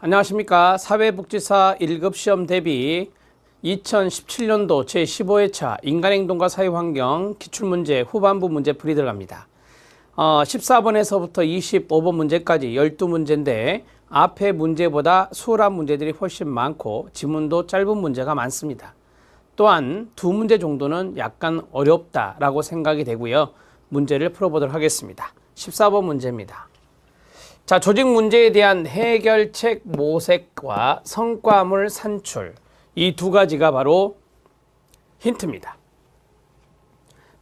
안녕하십니까. 사회복지사 1급 시험 대비 2017년도 제15회차 인간행동과 사회환경 기출문제 후반부 문제 풀이 들어갑니다. 어, 14번에서부터 25번 문제까지 12문제인데 앞에 문제보다 수월한 문제들이 훨씬 많고 지문도 짧은 문제가 많습니다. 또한 두 문제 정도는 약간 어렵다라고 생각이 되고요. 문제를 풀어보도록 하겠습니다. 14번 문제입니다. 자, 조직 문제에 대한 해결책 모색과 성과물 산출. 이 두 가지가 바로 힌트입니다.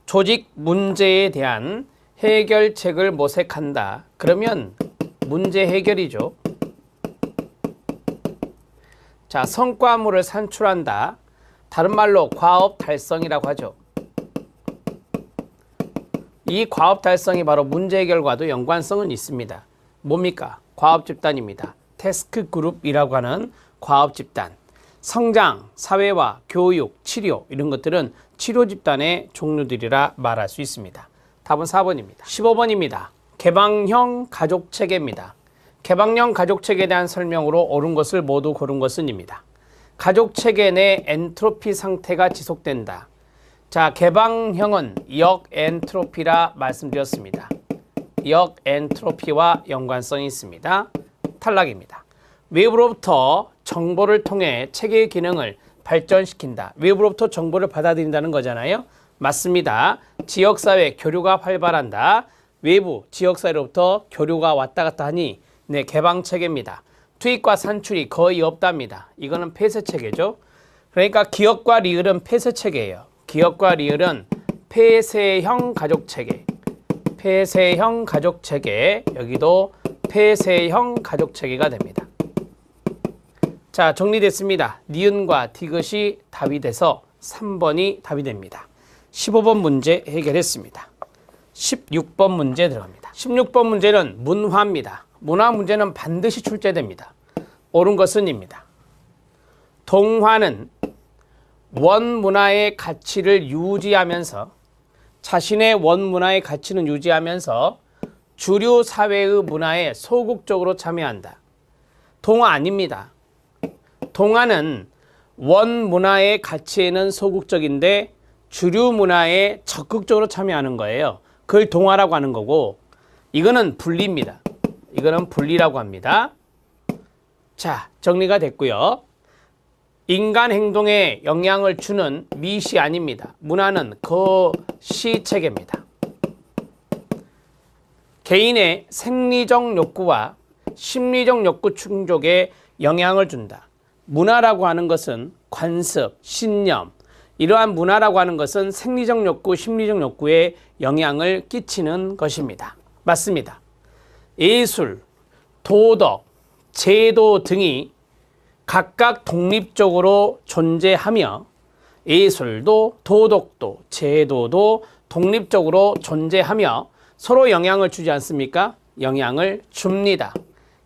조직 문제에 대한 해결책을 모색한다. 그러면 문제 해결이죠. 자, 성과물을 산출한다. 다른 말로 과업 달성이라고 하죠. 이 과업 달성이 바로 문제 해결과도 연관성은 있습니다. 뭡니까? 과업 집단입니다. 태스크 그룹이라고 하는 과업 집단. 성장, 사회화, 교육, 치료 이런 것들은 치료 집단의 종류들이라 말할 수 있습니다. 답은 4번입니다. 15번입니다. 개방형 가족 체계입니다. 개방형 가족 체계에 대한 설명으로 옳은 것을 모두 고른 것은입니다. 가족 체계 내 엔트로피 상태가 지속된다. 자, 개방형은 역 엔트로피라 말씀드렸습니다. 역 엔트로피와 연관성이 있습니다. 탈락입니다. 외부로부터 정보를 통해 체계의 기능을 발전시킨다. 외부로부터 정보를 받아들인다는 거잖아요. 맞습니다. 지역사회 교류가 활발한다. 외부 지역사회로부터 교류가 왔다 갔다 하니 네, 개방 체계입니다. 투입과 산출이 거의 없답니다. 이거는 폐쇄 체계죠. 그러니까 기업과 리을은 폐쇄 체계예요. 기업과 리을은 폐쇄형 가족 체계. 폐쇄형 가족 체계. 여기도 폐쇄형 가족 체계가 됩니다. 자, 정리됐습니다. 니은과 디귿이 답이 돼서 3번이 답이 됩니다. 15번 문제 해결했습니다. 16번 문제 들어갑니다. 16번 문제는 문화입니다. 문화 문제는 반드시 출제됩니다. 옳은 것은입니다. 동화는 원문화의 가치를 유지하면서 자신의 원문화의 가치는 유지하면서 주류 사회의 문화에 소극적으로 참여한다. 동화 아닙니다. 동화는 원문화의 가치에는 소극적인데 주류 문화에 적극적으로 참여하는 거예요. 그걸 동화라고 하는 거고 이거는 분리입니다. 이거는 분리라고 합니다. 자, 정리가 됐고요. 인간 행동에 영향을 주는 미시 아닙니다. 문화는 거시 체계입니다. 개인의 생리적 욕구와 심리적 욕구 충족에 영향을 준다. 문화라고 하는 것은 관습, 신념, 이러한 문화라고 하는 것은 생리적 욕구, 심리적 욕구에 영향을 끼치는 것입니다. 맞습니다. 예술, 도덕, 제도 등이 각각 독립적으로 존재하며 예술도 도덕도 제도도 독립적으로 존재하며 서로 영향을 주지 않습니까? 영향을 줍니다.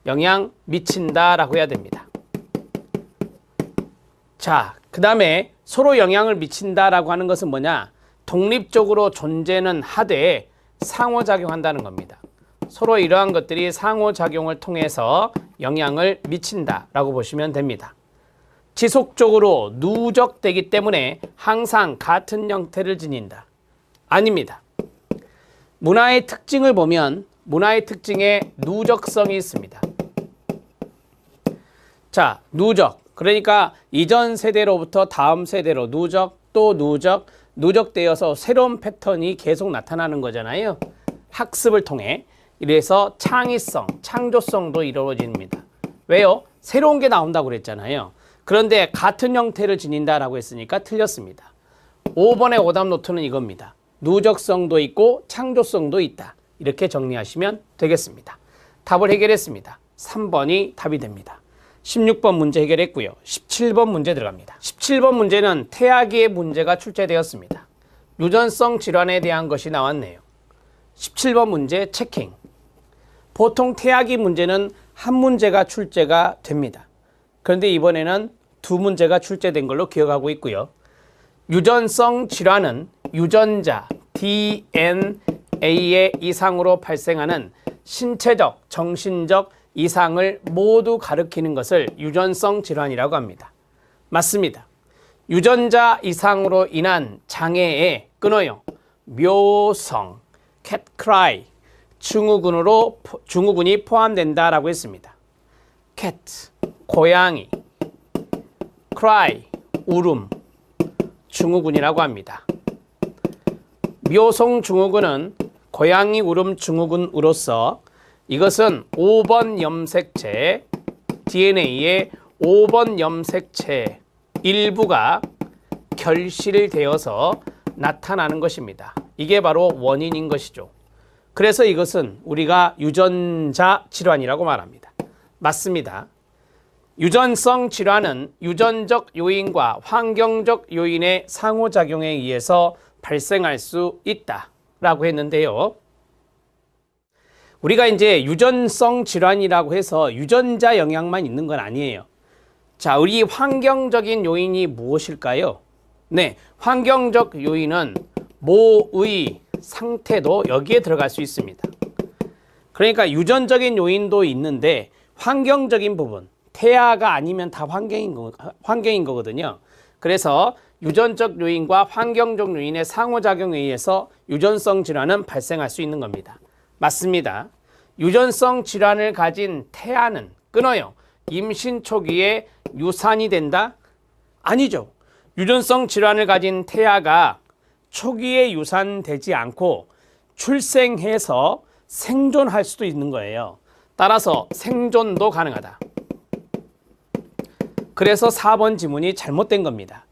영향 미친다라고 해야 됩니다. 자, 그 다음에 서로 영향을 미친다라고 하는 것은 뭐냐? 독립적으로 존재는 하되 상호작용한다는 겁니다. 서로 이러한 것들이 상호작용을 통해서 영향을 미친다라고 보시면 됩니다. 지속적으로 누적되기 때문에 항상 같은 형태를 지닌다. 아닙니다. 문화의 특징을 보면 문화의 특징에 누적성이 있습니다. 자, 누적. 그러니까 이전 세대로부터 다음 세대로 누적 또 누적, 누적되어서 새로운 패턴이 계속 나타나는 거잖아요. 학습을 통해. 이래서 창의성, 창조성도 이루어집니다. 왜요? 새로운 게 나온다고 그랬잖아요. 그런데 같은 형태를 지닌다라고 했으니까 틀렸습니다. 5번의 오답 노트는 이겁니다. 누적성도 있고 창조성도 있다. 이렇게 정리하시면 되겠습니다. 답을 해결했습니다. 3번이 답이 됩니다. 16번 문제 해결했고요. 17번 문제 들어갑니다. 17번 문제는 태아기의 문제가 출제되었습니다. 유전성 질환에 대한 것이 나왔네요. 17번 문제 체킹. 보통 태아기 문제는 한 문제가 출제가 됩니다. 그런데 이번에는 두 문제가 출제된 걸로 기억하고 있고요. 유전성 질환은 유전자 DNA의 이상으로 발생하는 신체적, 정신적, 이상을 모두 가리키는 것을 유전성 질환이라고 합니다. 맞습니다. 유전자 이상으로 인한 장애에 끊어요. 묘성, cry, 증후군으로 포- 증후군이 포함된다라고 했습니다. cat 고양이, cry 울음 증후군이라고 합니다. 묘성 증후군은 고양이 울음 증후군으로서 이것은 5번 염색체 DNA의 5번 염색체 일부가 결실되어서 나타나는 것입니다. 이게 바로 원인인 것이죠. 그래서 이것은 우리가 유전자 질환이라고 말합니다. 맞습니다. 유전성 질환은 유전적 요인과 환경적 요인의 상호작용에 의해서 발생할 수 있다라고 했는데요. 우리가 이제 유전성 질환이라고 해서 유전자 영향만 있는 건 아니에요. 자, 우리 환경적인 요인이 무엇일까요? 네, 환경적 요인은 모의 상태도 여기에 들어갈 수 있습니다. 그러니까 유전적인 요인도 있는데 환경적인 부분, 태아가 아니면 다 환경인, 거, 환경인 거거든요. 그래서 유전적 요인과 환경적 요인의 상호작용에 의해서 유전성 질환은 발생할 수 있는 겁니다. 맞습니다. 유전성 질환을 가진 태아는 끊어요. 임신 초기에 유산이 된다? 아니죠. 유전성 질환을 가진 태아가 초기에 유산되지 않고 출생해서 생존할 수도 있는 거예요. 따라서 생존도 가능하다. 그래서 4번 지문이 잘못된 겁니다.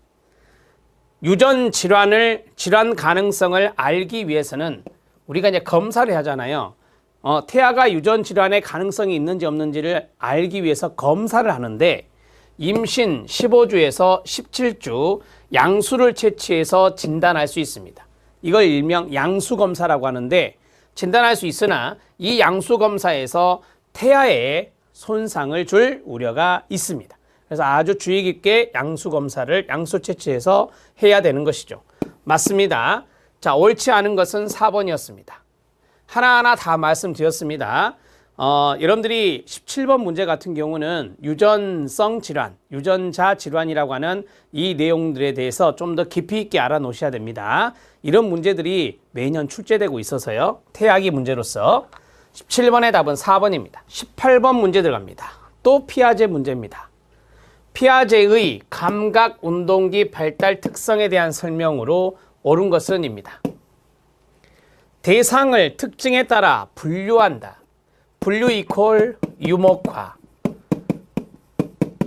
유전 질환을 질환 가능성을 알기 위해서는 우리가 이제 검사를 하잖아요. 어, 태아가 유전 질환의 가능성이 있는지 없는지를 알기 위해서 검사를 하는데 임신 15주에서 17주 양수를 채취해서 진단할 수 있습니다. 이걸 일명 양수 검사라고 하는데 진단할 수 있으나 이 양수 검사에서 태아에 손상을 줄 우려가 있습니다. 그래서 아주 주의 깊게 양수 검사를 양수 채취해서 해야 되는 것이죠. 맞습니다. 자, 옳지 않은 것은 4번이었습니다. 하나하나 다 말씀드렸습니다. 어, 여러분들이 17번 문제 같은 경우는 유전성 질환, 유전자 질환이라고 하는 이 내용들에 대해서 좀 더 깊이 있게 알아놓으셔야 됩니다. 이런 문제들이 매년 출제되고 있어서요. 태아기 문제로서 17번의 답은 4번입니다. 18번 문제 들어갑니다. 또 피아제 문제입니다. 피아제의 감각 운동기 발달 특성에 대한 설명으로 옳은 것은입니다. 대상을 특징에 따라 분류한다. 분류 이퀄 유목화.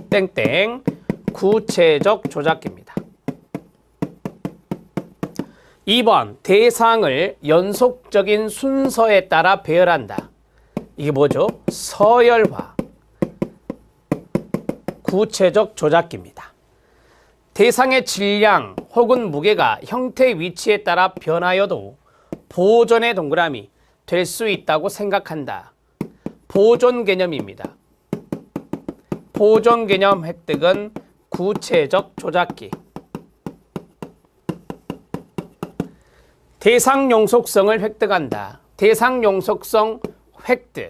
땡땡 구체적 조작기입니다. 2번 대상을 연속적인 순서에 따라 배열한다. 이게 뭐죠? 서열화. 구체적 조작기입니다. 대상의 질량 혹은 무게가 형태 위치에 따라 변하여도 보존의 동그라미 될 수 있다고 생각한다. 보존 개념입니다. 보존 개념 획득은 구체적 조작기. 대상 용속성을 획득한다. 대상 용속성 획득.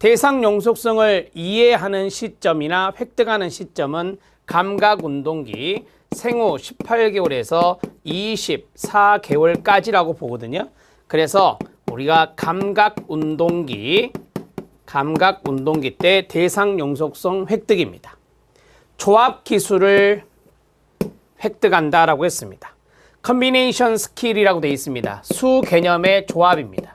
대상 용속성을 이해하는 시점이나 획득하는 시점은 감각 운동기 생후 18개월에서 24개월까지라고 보거든요. 그래서 우리가 감각 운동기 감각 운동기 때 대상 용속성 획득입니다. 조합 기술을 획득한다라고 했습니다. 컨비네이션 스킬이라고 되어 있습니다. 수 개념의 조합입니다.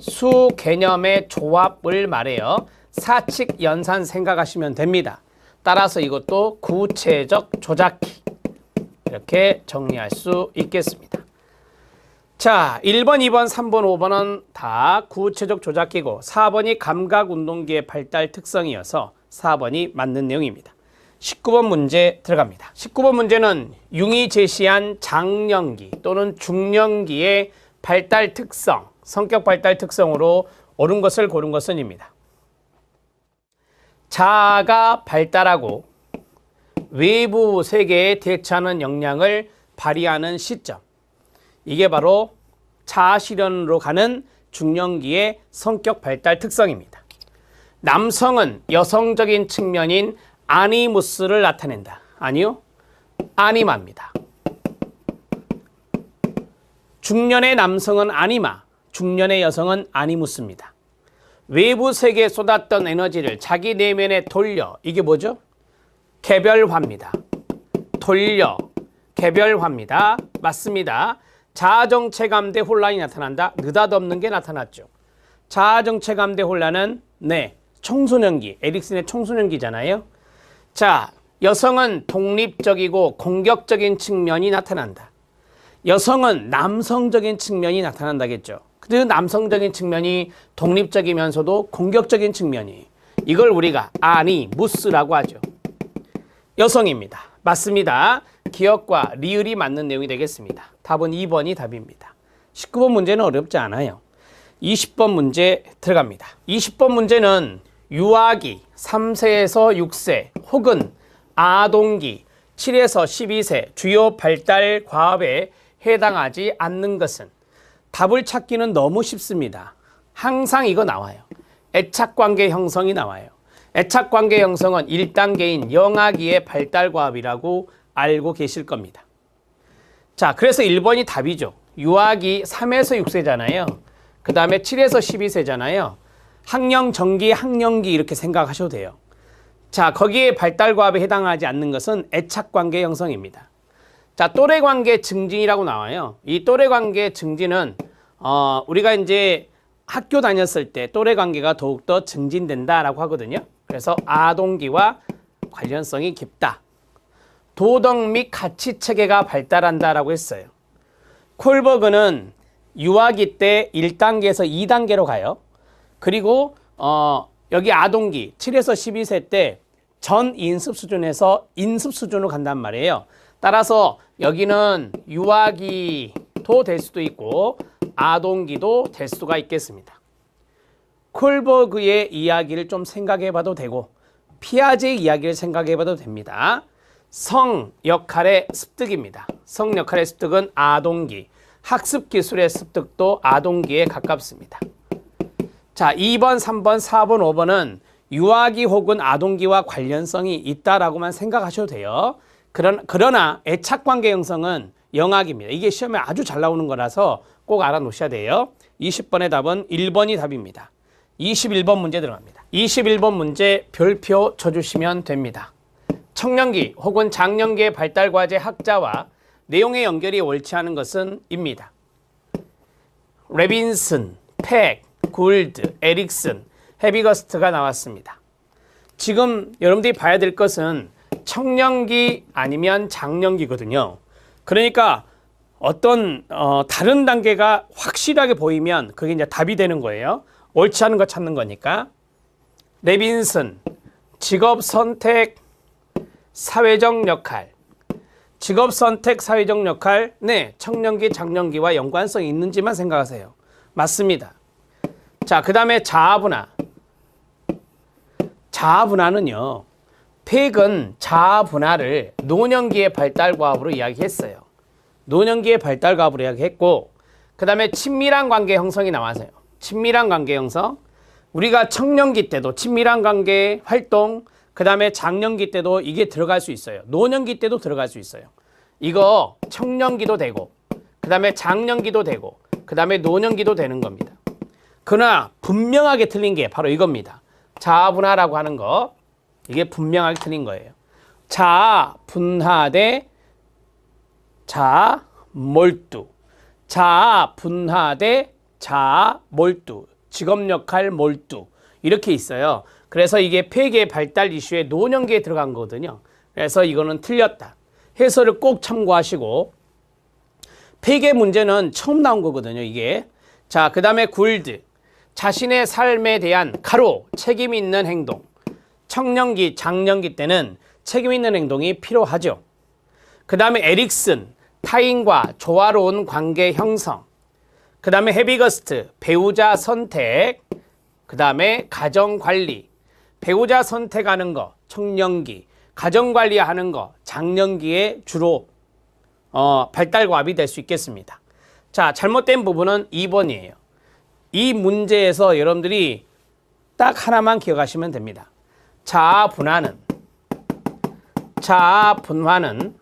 수 개념의 조합을 말해요. 사칙 연산 생각하시면 됩니다. 따라서 이것도 구체적 조작기 이렇게 정리할 수 있겠습니다. 자, 1번, 2번, 3번, 5번은 다 구체적 조작기고 4번이 감각 운동기의 발달 특성이어서 4번이 맞는 내용입니다. 19번 문제 들어갑니다. 19번 문제는 융이 제시한 장년기 또는 중년기의 발달 특성, 성격 발달 특성으로 옳은 것을 고른 것은입니다. 자아가 발달하고 외부 세계에 대처하는 역량을 발휘하는 시점. 이게 바로 자아 실현으로 가는 중년기의 성격 발달 특성입니다. 남성은 여성적인 측면인 아니무스를 나타낸다. 아니요. 아니마입니다. 중년의 남성은 아니마, 중년의 여성은 아니무스입니다. 외부 세계에 쏟았던 에너지를 자기 내면에 돌려 이게 뭐죠? 개별화입니다. 돌려 개별화입니다. 맞습니다. 자아정체감 대 혼란이 나타난다. 느닷없는 게 나타났죠. 자아정체감 대 혼란은 네 청소년기 에릭슨의 청소년기잖아요. 자 여성은 독립적이고 공격적인 측면이 나타난다. 여성은 남성적인 측면이 나타난다겠죠. 그 남성적인 측면이 독립적이면서도 공격적인 측면이 이걸 우리가 아니 무스라고 하죠. 여성입니다. 맞습니다. 기억과 리을이 맞는 내용이 되겠습니다. 답은 2번이 답입니다. 19번 문제는 어렵지 않아요. 20번 문제 들어갑니다. 20번 문제는 유아기 3세에서 6세 혹은 아동기 7에서 12세 주요 발달 과업에 해당하지 않는 것은 답을 찾기는 너무 쉽습니다. 항상 이거 나와요. 애착관계 형성이 나와요. 애착관계 형성은 1단계인 영아기의 발달 과업이라고 알고 계실 겁니다. 자, 그래서 1번이 답이죠. 유아기 3에서 6세잖아요. 그 다음에 7에서 12세잖아요. 학령, 정기, 학령기 이렇게 생각하셔도 돼요. 자, 거기에 발달 과업에 해당하지 않는 것은 애착 관계 형성입니다. 자, 또래 관계 증진이라고 나와요. 이 또래 관계 증진은 어, 우리가 이제 학교 다녔을 때 또래 관계가 더욱더 증진된다라고 하거든요. 그래서 아동기와 관련성이 깊다. 도덕 및 가치 체계가 발달한다라고 했어요. 콜버그는 유아기 때 1단계에서 2단계로 가요. 그리고 어, 여기 아동기 7에서 12세 때 전 인습 수준에서 인습 수준으로 간단 말이에요. 따라서 여기는 유아기도 될 수도 있고 아동기도 될 수가 있겠습니다. 콜버그의 이야기를 좀 생각해 봐도 되고 피아제의 이야기를 생각해 봐도 됩니다. 성 역할의 습득입니다. 성 역할의 습득은 아동기, 학습 기술의 습득도 아동기에 가깝습니다. 자, 2번, 3번, 4번, 5번은 유아기 혹은 아동기와 관련성이 있다라고만 생각하셔도 돼요. 그런, 그러나 애착관계 형성은 영악입니다. 이게 시험에 아주 잘 나오는 거라서 꼭 알아놓으셔야 돼요. 20번의 답은 1번이 답입니다. 21번 문제 들어갑니다. 21번 문제 별표 쳐주시면 됩니다. 청년기 혹은 장년기의 발달 과제 학자와 내용의 연결이 옳지 않은 것은 입니다. 레빈슨, 팩, 굴드, 에릭슨, 헤비거스트가 나왔습니다. 지금 여러분들이 봐야 될 것은 청년기 아니면 장년기거든요. 그러니까 어떤 어, 다른 단계가 확실하게 보이면 그게 이제 답이 되는 거예요. 옳지 않은 거 찾는 거니까. 레빈슨, 직업 선택, 사회적 역할. 직업 선택, 사회적 역할. 네, 청년기, 장년기와 연관성이 있는지만 생각하세요. 맞습니다. 자, 그 다음에 자아분화. 자아분화는요. 팩은 자아분화를 노년기의 발달과업으로 이야기했어요. 노년기의 발달과업으로 이야기했고 그 다음에 친밀한 관계 형성이 나와서요. 친밀한 관계 형성. 우리가 청년기 때도 친밀한 관계 활동, 그 다음에 장년기 때도 이게 들어갈 수 있어요. 노년기 때도 들어갈 수 있어요. 이거 청년기도 되고, 그 다음에 장년기도 되고, 그 다음에 노년기도 되는 겁니다. 그러나 분명하게 틀린 게 바로 이겁니다. 자아분화라고 하는 거. 이게 분명하게 틀린 거예요. 자분화 대 자몰두. 자분화 대 자몰두. 직업 역할 몰두. 이렇게 있어요. 그래서 이게 폐계 발달 이슈의 노년기에 들어간 거거든요. 그래서 이거는 틀렸다. 해설을 꼭 참고하시고 폐계 문제는 처음 나온 거거든요. 이게 자, 그 다음에 굴드 자신의 삶에 대한 가로 책임 있는 행동 청년기, 장년기 때는 책임 있는 행동이 필요하죠. 그 다음에 에릭슨 타인과 조화로운 관계 형성 그 다음에 헤비거스트 배우자 선택 그 다음에 가정관리 배우자 선택하는 거 청년기 가정관리하는 거 장년기에 주로 어, 발달과합이 될 수 있겠습니다. 자 잘못된 부분은 2번이에요. 이 문제에서 여러분들이 딱 하나만 기억하시면 됩니다. 자분화는 자분화는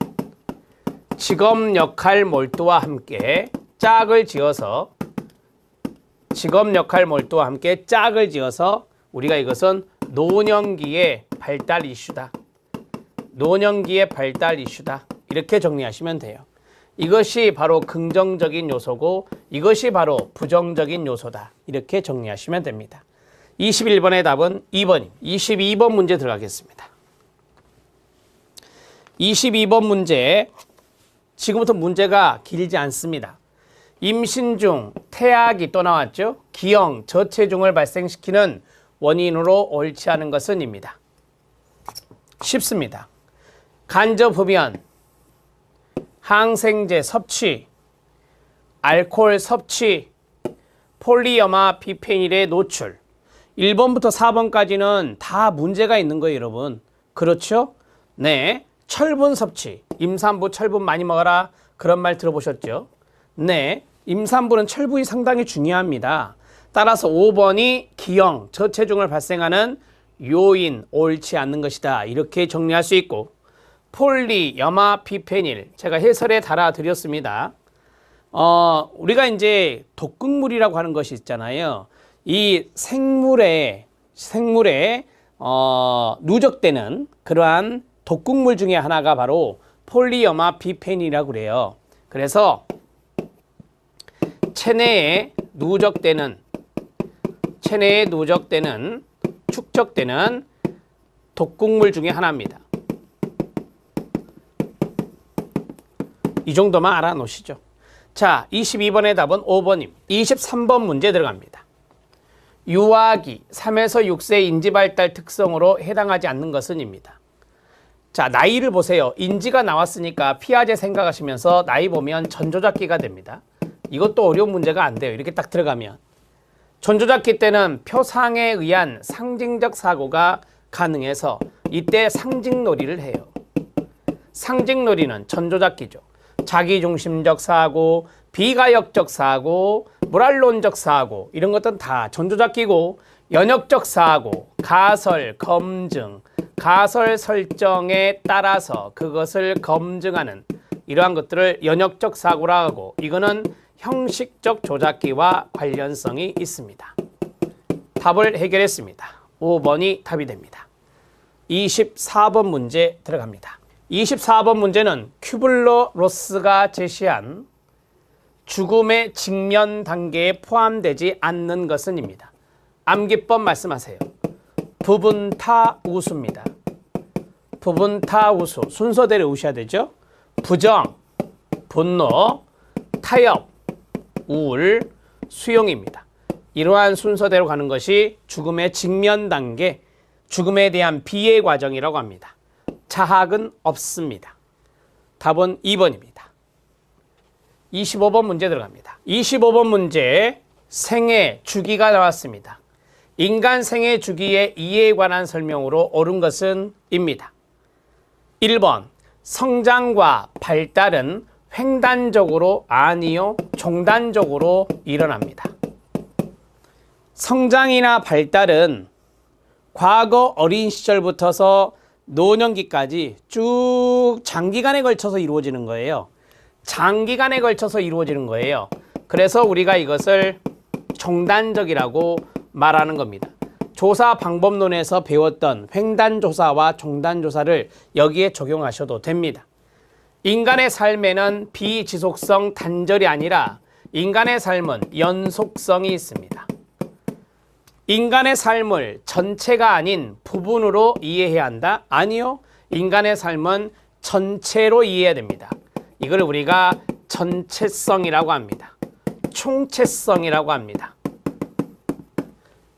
직업 역할 몰두와 함께 짝을 지어서 직업 역할 몰두와 함께 짝을 지어서 우리가 이것은 노년기의 발달 이슈다. 노년기의 발달 이슈다. 이렇게 정리하시면 돼요. 이것이 바로 긍정적인 요소고 이것이 바로 부정적인 요소다. 이렇게 정리하시면 됩니다. 21번의 답은 2번입니다. 22번 문제 들어가겠습니다. 22번 문제 지금부터 문제가 길지 않습니다. 임신 중 태아기 또 나왔죠. 기형 저체중을 발생시키는 원인으로 옳지 않은 것은 입니다. 쉽습니다. 간접 흡연, 항생제 섭취, 알코올 섭취, 폴리어마 비페닐의 노출. 1번부터 4번까지는 다 문제가 있는 거예요, 여러분. 그렇죠? 네. 철분 섭취. 임산부 철분 많이 먹어라. 그런 말 들어보셨죠? 네. 임산부는 철분이 상당히 중요합니다. 따라서 5번이 기형, 저체중을 발생하는 요인, 옳지 않는 것이다. 이렇게 정리할 수 있고, 폴리, 염화, 비페닐. 제가 해설에 달아드렸습니다. 어, 우리가 이제 독극물이라고 하는 것이 있잖아요. 이 생물에, 생물에, 어, 누적되는 그러한 독극물 중에 하나가 바로 폴리염화 비페닐이라고 그래요. 그래서 체내에 누적되는 체내에 누적되는 축적되는 독극물 중에 하나입니다. 이 정도만 알아놓으시죠. 자, 22번의 답은 5번입니다. 23번 문제 들어갑니다. 유아기 3에서 6세 인지발달 특성으로 해당하지 않는 것은 입니다. 자, 나이를 보세요. 인지가 나왔으니까 피아제 생각하시면서 나이 보면 전조작기가 됩니다. 이것도 어려운 문제가 안 돼요. 이렇게 딱 들어가면. 전조작기 때는 표상에 의한 상징적 사고가 가능해서 이때 상징놀이를 해요. 상징놀이는 전조작기죠. 자기중심적 사고, 비가역적 사고, 모랄론적 사고 이런 것들은 다 전조작기고 연역적 사고, 가설, 검증, 가설 설정에 따라서 그것을 검증하는 이러한 것들을 연역적 사고라 하고 이거는 형식적 조작기와 관련성이 있습니다. 답을 해결했습니다. 5번이 답이 됩니다. 24번 문제 들어갑니다. 24번 문제는 큐블러 로스가 제시한 죽음의 직면 단계에 포함되지 않는 것은입니다. 암기법 말씀하세요. 부분 타 우수입니다. 부분 타 우수 순서대로 우셔야 되죠. 부정, 분노, 타협, 우울, 수용입니다. 이러한 순서대로 가는 것이 죽음의 직면 단계, 죽음에 대한 비해 과정이라고 합니다. 자학은 없습니다. 답은 2번입니다. 25번 문제 들어갑니다. 25번 문제 생애 주기가 나왔습니다. 인간 생애 주기의 이해에 관한 설명으로 옳은 것은 입니다. 1번 성장과 발달은 횡단적으로 아니요 종단적으로 일어납니다. 성장이나 발달은 과거 어린 시절부터서 노년기까지 쭉 장기간에 걸쳐서 이루어지는 거예요. 장기간에 걸쳐서 이루어지는 거예요. 그래서 우리가 이것을 종단적이라고 말하는 겁니다. 조사 방법론에서 배웠던 횡단조사와 종단조사를 여기에 적용하셔도 됩니다. 인간의 삶에는 비지속성 단절이 아니라 인간의 삶은 연속성이 있습니다. 인간의 삶을 전체가 아닌 부분으로 이해해야 한다? 아니요. 인간의 삶은 전체로 이해해야 됩니다. 이걸 우리가 전체성이라고 합니다. 총체성이라고 합니다.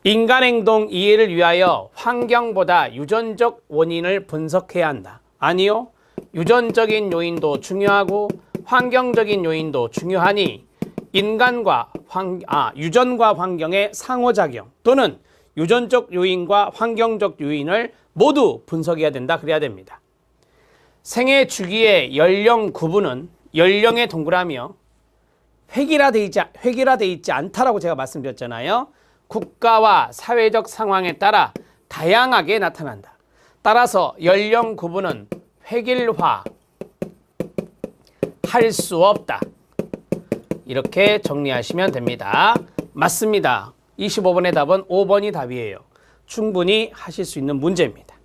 인간 행동 이해를 위하여 환경보다 유전적 원인을 분석해야 한다. 아니요. 유전적인 요인도 중요하고 환경적인 요인도 중요하니 인간과 환, 아, 유전과 환경의 상호작용 또는 유전적 요인과 환경적 요인을 모두 분석해야 된다. 그래야 됩니다. 생애 주기의 연령 구분은 연령의 동그라미요. 획일화되어 있지, 획일화되어 있지 않다라고 제가 말씀드렸잖아요. 국가와 사회적 상황에 따라 다양하게 나타난다. 따라서 연령 구분은 획일화 할 수 없다. 이렇게 정리하시면 됩니다. 맞습니다. 25번의 답은 5번이 답이에요. 충분히 하실 수 있는 문제입니다.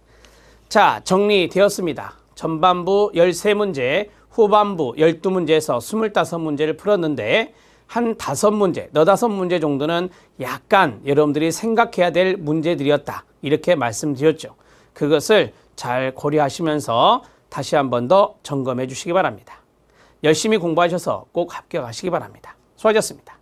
자, 정리되었습니다. 전반부 13문제, 후반부 12문제에서 25문제를 풀었는데 한 5문제, 너다섯 문제 정도는 약간 여러분들이 생각해야 될 문제들이었다. 이렇게 말씀드렸죠. 그것을 잘 고려하시면서 다시 한 번 더 점검해 주시기 바랍니다. 열심히 공부하셔서 꼭 합격하시기 바랍니다. 수고하셨습니다.